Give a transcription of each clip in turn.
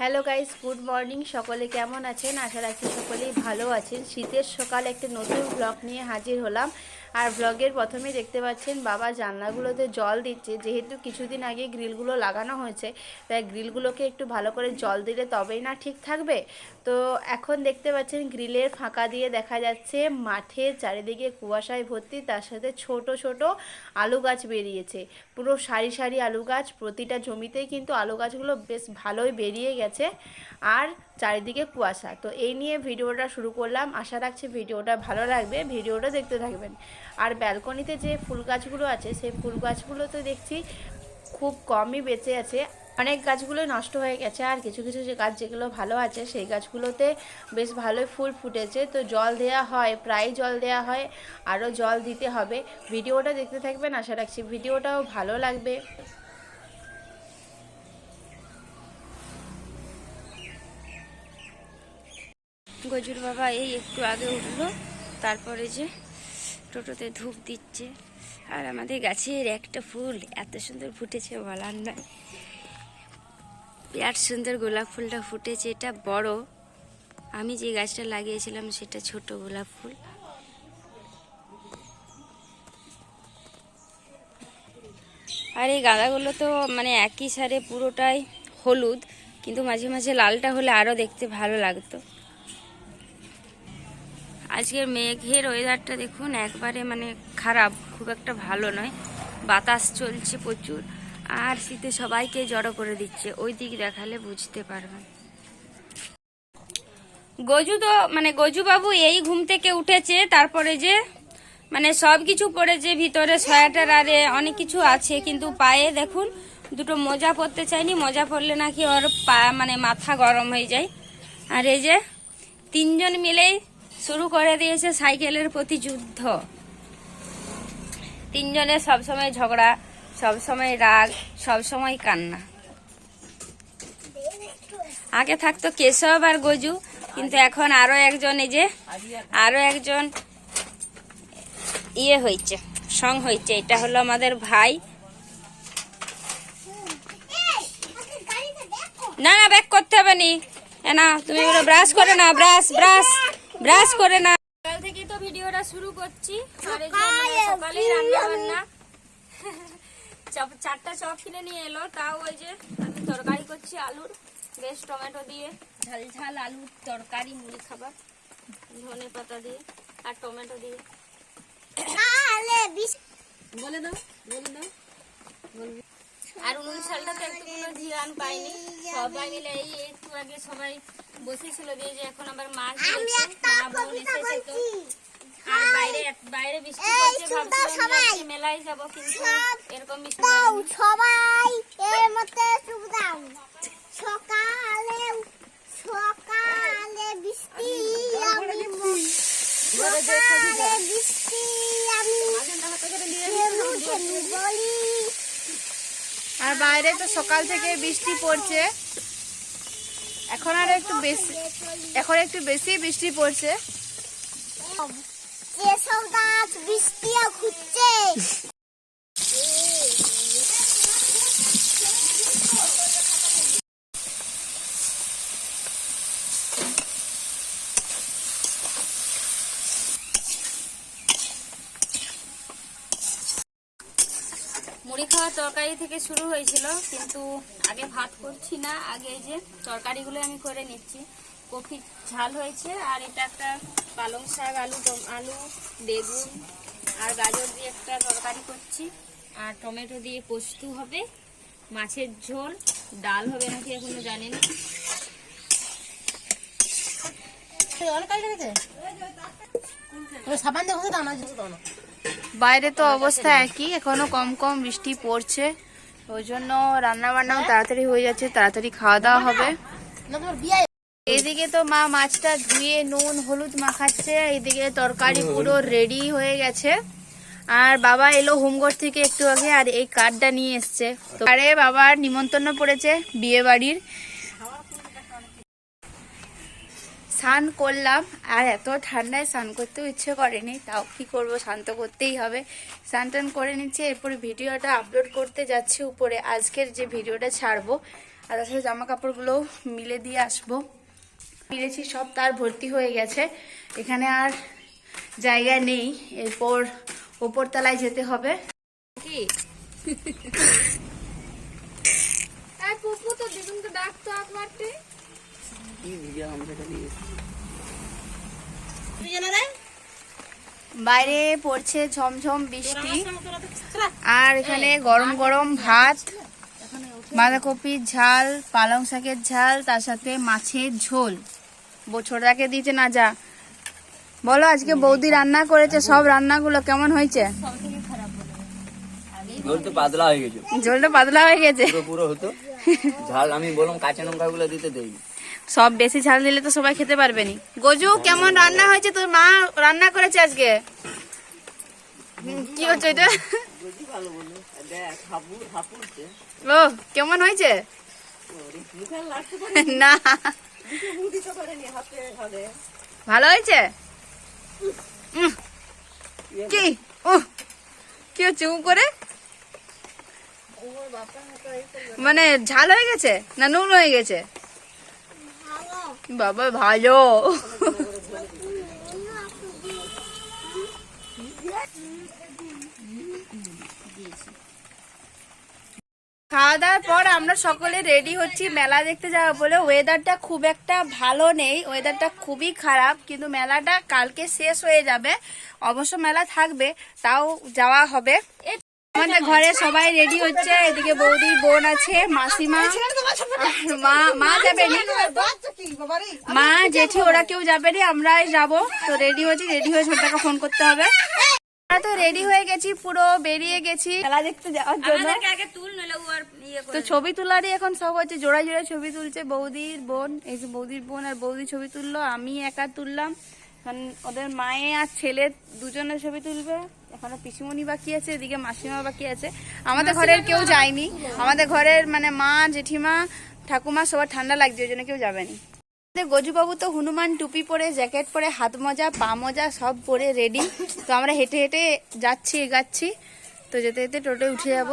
Hello guys good morning সকলে কেমন আছেন? আশা রাখছি সকলেই ভালো আছেন। শীতের সকাল একটা নতুন ব্লগ নিয়ে হাজির হলাম। আর ব্লগের প্রথমে দেখতে পাচ্ছেন, বাবা জানলাগুলোতে জল দিচ্ছে। যেহেতু কিছুদিন আগে গ্রিলগুলো লাগানো হয়েছে, তাই গ্রিলগুলোকে একটু ভালো করে জল দিলে তবেই না ঠিক থাকবে। তো এখন দেখতে পাচ্ছেন, গ্রিলের ফাঁকা দিয়ে দেখা যাচ্ছে মাঠের চারিদিকে কুয়াশায় ভর্তি, তার সাথে ছোট ছোট আলু গাছ বেরিয়েছে। পুরো সারি সারি আলু গাছ, প্রতিটা জমিতেই কিন্তু আলু গাছগুলো বেশ ভালোই বেরিয়ে গেছে। আর চারিদিকে কুয়াশা। তো এই নিয়ে ভিডিওটা শুরু করলাম। আশা রাখছি ভিডিওটা ভালো লাগবে। ভিডিওটা দেখতে থাকবেন। আর ব্যালকনিতে যে ফুল গাছগুলো আছে, সেই ফুল গাছগুলো তো দেখছি খুব কমই বেঁচে আছে। অনেক গাছগুলো নষ্ট হয়ে গেছে। আর কিছু কিছু যে গাছ যেগুলো ভালো আছে, সেই গাছগুলোতে বেশ ভালোই ফুল ফুটেছে। তো জল দেওয়া হয়, প্রায় জল দেওয়া হয়। আরও জল দিতে হবে। ভিডিওটা দেখতে থাকবেন। আশা রাখছি ভিডিওটাও ভালো লাগবে। গজুর বাবা এই একটু আগে উঠল, তারপরে যে টোটোতে ধূপ দিচ্ছে। আর আমাদের গাছের একটা ফুল, এত সুন্দর ফুটেছে বলার নয়। বিরাট সুন্দর গোলাপ ফুলটা ফুটেছে, এটা বড়। আমি যে গাছটা লাগিয়েছিলাম সেটা ছোট গোলাপ ফুল। আর এই গাঁদাগুলো তো মানে একই সারে পুরোটাই হলুদ, কিন্তু মাঝে মাঝে লালটা হলে আরও দেখতে ভালো লাগতো। আজকের মেঘের ওয়েদারটা দেখুন, একবারে মানে খারাপ, খুব একটা ভালো নয়। বাতাস চলছে প্রচুর, আর শীতে সবাইকে জড়ো করে দিচ্ছে, ওই দিক দেখালে বুঝতে পারবেন। গজু তো মানে গজু বাবু এই ঘুম থেকে উঠেছে, তারপরে যে মানে সব কিছু পড়েছে ভিতরে সোয়েটার আরে অনেক কিছু আছে, কিন্তু পায়ে দেখুন, দুটো মোজা পরতে চাইনি, মোজা পরলে নাকি ওর পা মানে মাথা গরম হয়ে যায়। আর এই যে, তিনজন মিলেই শুরু করে দিয়েছে সাইকেলের প্রতি যুদ্ধ। তিনজনের সবসময় ঝগড়া, সবসময় রাগ, সবসময় কান্না। আগে থাকতো কেশব আর গজু, কিন্তু এখন আরও একজন এই যে, আরও একজন ইয়ে হয়েছে সং হয়েছে এটা হলো আমাদের ভাই। না না ব্যাক করতে হবে নি। না, তুমি ব্রাশ করে না ব্রাশ ব্রাশ ব্রাশ করে না। সকাল থেকে তো ভিডিওটা শুরু করছি। সকালেই রান্না বান্না চপ চারটা চপ কিনে নিয়ে এলো তাও ওই যে আমি তরকারি করছি আলুর। বেশ টমেটো দিয়ে। ঝাল ঝাল আলুর তরকারি মুড়ি খাবার। ধনে পাতা দিয়ে আর টমেটো দিয়ে। বলে দাও বলে দাও। আর উনিশ সালটাতে একটু কোনো ধিয়ান পাইনি। সবাই মিলে এই একটু আগে সবাই বসেছিল দিয়ে যে এখন আবার মা বোন এসেছে তো। আর বাইরে বাইরে বৃষ্টি পড়ছে ভাবছিলাম মেলায় যাব কিন্তু এরকম বৃষ্টি সবাই। এর মধ্যে চুপ দাও। সকালে সকালে বৃষ্টি আমি সকালে বৃষ্টি আমি খেলু খেলু বলি আর বাইরে তো সকাল থেকে বৃষ্টি পড়ছে। এখন আর একটু বেশি এখন একটু বেশি বৃষ্টি পড়ছে। খুঁজছে মুড়ি খাওয়া তরকারি থেকে শুরু হয়েছিল, কিন্তু আগে ভাত করছি না। আগে এই যে তরকারিগুলো আমি করে নিচ্ছি। কফি ঝাল হয়েছে, আর এটা একটা পালং শাক, আলু আলু, বেগুন, আর গাজর দিয়ে একটা তরকারি করছি। আর টমেটো দিয়ে পোস্ত হবে, মাছের ঝোল, ডাল হবে নাকি এখনও জানি না। সাবান দেখো তো আমার বাইরে তো অবস্থা একই এখনও কম কম বৃষ্টি পড়ছে। ওই জন্য রান্না বান্নাও তাড়াতাড়ি হয়ে যাচ্ছে তাড়াতাড়ি খাওয়া দাওয়া হবে। এদিকে তো মা মাছটা ধুয়ে নুন হলুদ মাখাচ্ছে এদিকে তরকারি পুরো রেডি হয়ে গেছে। আর বাবা এলো হোমঘর থেকে একটু আগে আর এই কার্ডটা নিয়ে এসছে। তো আরে বাবার নিমন্ত্রণ পড়েছে বিয়ে বাড়ির স্নান করলাম, আর এত ঠান্ডায় স্নান করতেও ইচ্ছে করেনি, তাও কি করব স্নান তো করতেই হবে। স্নান টান করে নিচ্ছি, এরপরে ভিডিওটা আপলোড করতে যাচ্ছি উপরে। আজকের যে ভিডিওটা ছাড়বো, আর তাছাড়া জামা কাপড়গুলোও মিলে দিয়ে আসব। মিলেছি, সব তার ভর্তি হয়ে গেছে। এখানে আর জায়গা নেই, এরপর ওপর তলায় যেতে হবে। কি? পুপু তো ডাকতো বাইরে পড়ছে ঝমঝম বৃষ্টি। আর এখানে গরম গরম ভাত বাঁধাকপির ঝাল পালং শাকের ঝাল তার সাথে মাছের ঝোল। বো ছোটদাকে দিতে না যা। বলো আজকে বৌদি রান্না করেছে সব রান্নাগুলো কেমন হয়েছে? ঝোল তো পাতলা হয়ে গেছে। ঝোলটা পাতলা হয়ে গেছে। পুরো হতো। ঝাল আমি বললাম কাঁচা লঙ্কা গুলো দিতে দেই সব বেশি ঝাল দিলে তো সবাই খেতে পারবে নি গজু, কেমন রান্না হয়েছে? তোর মা রান্না করেছে আজকে? কি হচ্ছে এটা ও, কেমন হয়েছে? না। ভালো হয়েছে? কি? ও কি হচ্ছে করে? মানে ঝাল হয়ে গেছে না নুন হয়ে গেছে? বাবা, ভালো। খাওয়া দাওয়ার পর আমরা সকলে রেডি হচ্ছি মেলা দেখতে যাওয়া বলে। ওয়েদারটা খুব একটা ভালো নেই ওয়েদারটা খুবই খারাপ, কিন্তু মেলাটা কালকে শেষ হয়ে যাবে। অবশ্য মেলা থাকবে, তাও যাওয়া হবে। আমাদের ঘরে সবাই রেডি হচ্ছে, এদিকে বৌদির বোন আছে, মাসিমা। মা যাবে মা জেঠি ওরা কেউ যাবে নি আমরাই যাব। তো রেডি হয়েছি রেডি হয়ে ছোটটাকে ফোন করতে হবে। আমরা তো রেডি হয়ে গেছি পুরো বেরিয়ে গেছি। খেলা দেখতে যাওয়ার জন্য। ইয়ে তো ছবি তোলারই এখন সব হচ্ছে জোড়া জোড়া ছবি তুলছে বৌদির বোন। এই যে বৌদির বোন আর বৌদি ছবি তুললো আমি একা তুললাম। এখন ওদের মায়ে আর ছেলে দুজনের ছবি তুলবে। এখনও পিসিমণি বাকি আছে এদিকে মাসিমা বাকি আছে। আমাদের ঘরের কেউ যায়নি। আমাদের ঘরের মানে মা জেঠিমা ঠাকুমা সবার ঠান্ডা লাগছে ওই জন্য কেউ যাবেনি গজুবাবু তো হনুমান টুপি পরে, জ্যাকেট পরে, হাত মজা, পা মজা সব পরে রেডি তো আমরা হেঁটে হেঁটে যাচ্ছি, এগাচ্ছি। তো যেতে যেতে টোটোয় উঠে যাব।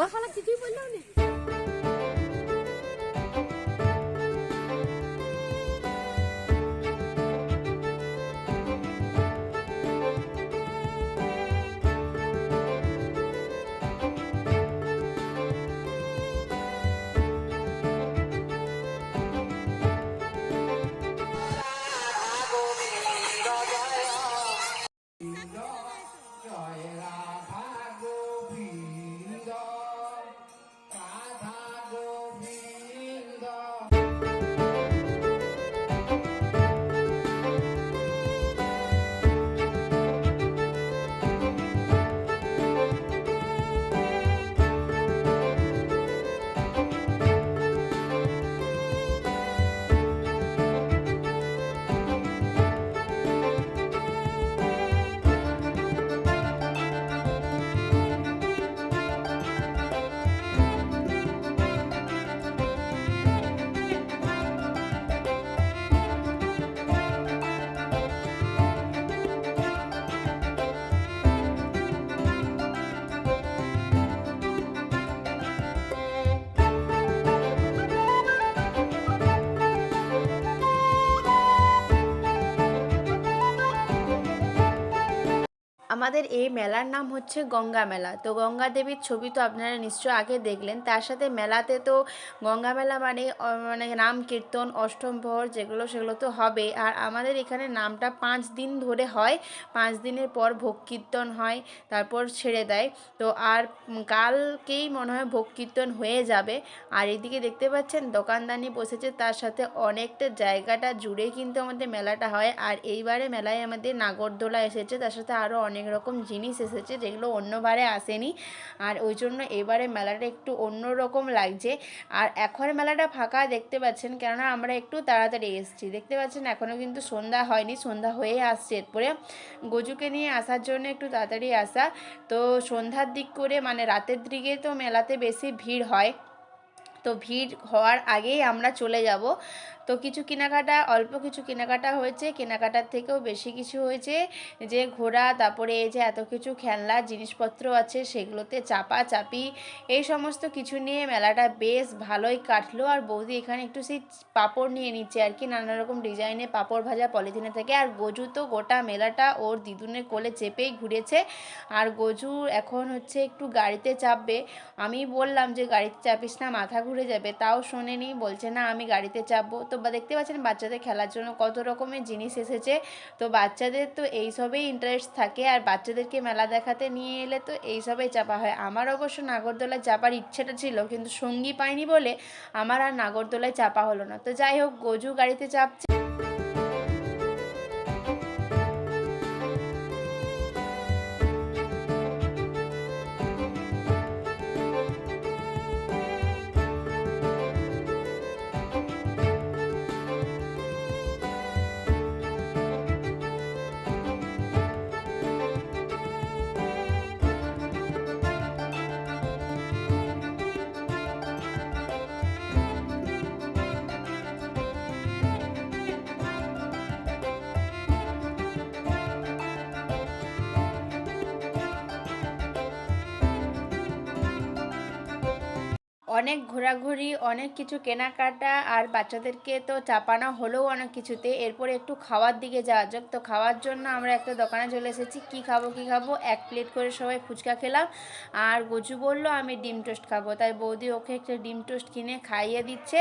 আমাদের এই মেলার নাম হচ্ছে গঙ্গা মেলা। তো গঙ্গা দেবীর ছবি তো আপনারা নিশ্চয় আগে দেখলেন। তার সাথে মেলাতে তো গঙ্গা মেলা মানে মানে নাম কীর্তন, অষ্টম প্রহর যেগুলো সেগুলো তো হবে আর আমাদের এখানে নামটা পাঁচ দিন ধরে হয়। পাঁচ দিনের পর ভোগ কীর্তন হয়, তারপর ছেড়ে দেয়। তো আর কালকেই মনে হয় ভোগ কীর্তন হয়ে যাবে। আর এদিকে দেখতে পাচ্ছেন দোকানদানি বসেছে, তার সাথে অনেকটা জায়গাটা জুড়ে কিন্তু আমাদের মেলাটা হয়। আর এইবারে মেলায় আমাদের নাগরদোলা এসেছে, তার সাথে আরও অনেক রকম জিনিস এসেছে যেগুলো অন্যবারে আসেনি। আর ওই জন্য এবারে মেলাটা একটু অন্য রকম লাগছে। আর এখন মেলাটা ফাঁকা দেখতে পাচ্ছেন, কেননা আমরা একটু তাড়াতাড়ি এসেছি। দেখতে পাচ্ছেন এখনও কিন্তু সন্ধ্যা হয়নি, সন্ধ্যা হয়ে আসছে এরপরে। গজুকে নিয়ে আসার জন্য একটু তাড়াতাড়ি আসা। তো সন্ধ্যার দিক করে মানে রাতের দিকে তো মেলাতে বেশি ভিড় হয়। তো ভিড় হওয়ার আগেই আমরা চলে যাব। তো কিছু কেনাকাটা, অল্প কিছু কেনাকাটা হয়েছে। কেনাকাটার থেকেও বেশি কিছু হয়েছে। যে ঘোরা তারপরে এই যে এত কিছু খেলনা, জিনিসপত্র আছে, সেগুলোতে চাপা চাপি, এই সমস্ত কিছু নিয়ে মেলাটা বেশ ভালোই কাটলো। আর বৌদি এখানে একটু সেই পাপড় নিয়ে নিচ্ছে আর কি, নানা রকম ডিজাইনে পাপড় ভাজা পলিথিনে থেকে। আর গজু তো গোটা মেলাটা ওর দিদুনের কোলে চেপেই ঘুরেছে। আর গজু এখন হচ্ছে একটু গাড়িতে চাপবে। আমি বললাম যে, গাড়িতে চাপিস না, মাথা ঘুরে যাবে, তাও শোনেনি, বলছে, না, আমি গাড়িতে চাপবো। তো দেখতে পাচ্ছেন বাচ্চাদের খেলার জন্য কত রকমের জিনিস এসেছে। তো বাচ্চাদের তো এইসবেই ইন্টারেস্ট থাকে, আর বাচ্চাদেরকে মেলা দেখাতে নিয়ে এলে তো এইসবেই চাপা হয়। আমার অবশ্য নাগরদোলায় চাপার ইচ্ছেটা ছিল, কিন্তু সঙ্গী পাইনি বলে আমার আর নাগরদোলায় চাপা হলো না। তো যাই হোক, গজু গাড়িতে চাপছে। অনেক ঘোরাঘুরি, অনেক কিছু কেনাকাটা, আর বাচ্চাদেরকে তো চাপানো হলেও অনেক কিছুতে। এরপরে একটু খাওয়ার দিকে যাওয়া যাক। তো খাওয়ার জন্য আমরা একটা দোকানে চলে এসেছি। কি খাব কি খাব? এক প্লেট করে সবাই ফুচকা খেলাম। আর গজু বলল, আমি ডিম টোস্ট খাব। তাই বৌদি ওকে একটা ডিম টোস্ট কিনে খাইয়ে দিচ্ছে।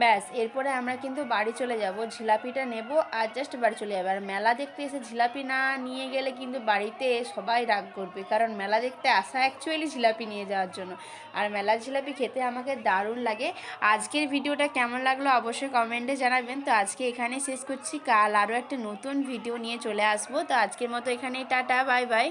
ব্যাস, এরপরে আমরা কিন্তু বাড়ি চলে যাব। ঝিলাপিটা নেব আর জাস্ট বাড়ি চলে যাব। আর মেলা দেখতে এসে ঝিলাপি না নিয়ে গেলে কিন্তু বাড়িতে সবাই রাগ করবে। কারণ মেলা দেখতে আসা অ্যাকচুয়ালি জিলাপি নিয়ে যাওয়ার জন্য। আর মেলা জিলাপি খেতে আমাকে দারুণ লাগে। আজকের ভিডিওটা কেমন লাগল অবশ্যই কমেন্টে জানাবেন। তো আজকে এখানেই শেষ করছি। কাল আরও একটা নতুন ভিডিও নিয়ে চলে আসব। তো আজকের মতো এখানেই, টাটা বাই বাই